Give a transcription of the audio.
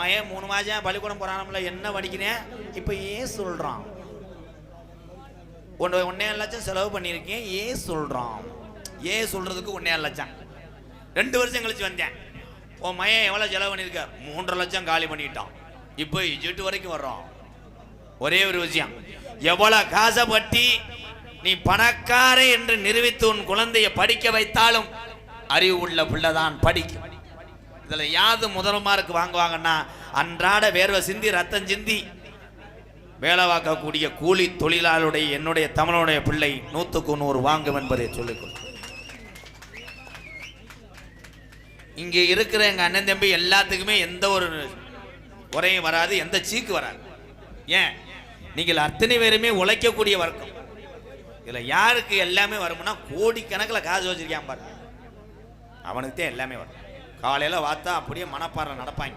மய மூணு மாதம் பள்ளிக்கூடம் போறானும்ல என்ன படிக்கிறேன் இப்போ ஏன் சொல்றான்? ஒன்று ஒன்னே லட்சம் செலவு பண்ணியிருக்கேன் ஏன் சொல்றான்? ஏன் சொல்றதுக்கு ஒன்னே லட்சம்? ரெண்டு வருஷம் கழிச்சு வந்தேன். உன் மையன் எவ்வளோ செலவு பண்ணியிருக்க? மூன்றரை லட்சம் காலி பண்ணிட்டான். இப்போ இஜெட்டு வரைக்கும் வர்றோம் ஒரே ஒரு விஷயம். எவ்வளவு காசை பட்டி நீ பணக்கார என்று நிரூபித்து உன் குழந்தையை படிக்க வைத்தாலும் அறிவு உள்ள பிள்ளைதான் படிக்கும். இதில் யாது முதல் மார்க் வாங்குவாங்கன்னா அன்றாட வேர்வை சிந்தி ரத்தம் சிந்தி வேலை வாக்கக்கூடிய கூலி தொழிலாளருடைய என்னுடைய தமிழனுடைய பிள்ளை நூற்றுக்கு நூறு வாங்கும் என்பதை சொல்லிக்கொள். இங்கே இருக்கிற எங்கள் அண்ணன் தம்பி எல்லாத்துக்குமே எந்த ஒரு உரையும் வராது எந்த சீக்கு வராது. ஏன்? நீங்கள் அத்தனை பேருமே உழைக்கக்கூடிய வர்க்கம். இதில் யாருக்கு எல்லாமே வரும்னா கோடிக்கணக்கில் காசு வச்சிருக்கான் பாருங்க. அவனுக்கு தான் எல்லாமே வரும். காலையில் பார்த்தா அப்படியே மனப்பாறை நடப்பாங்க.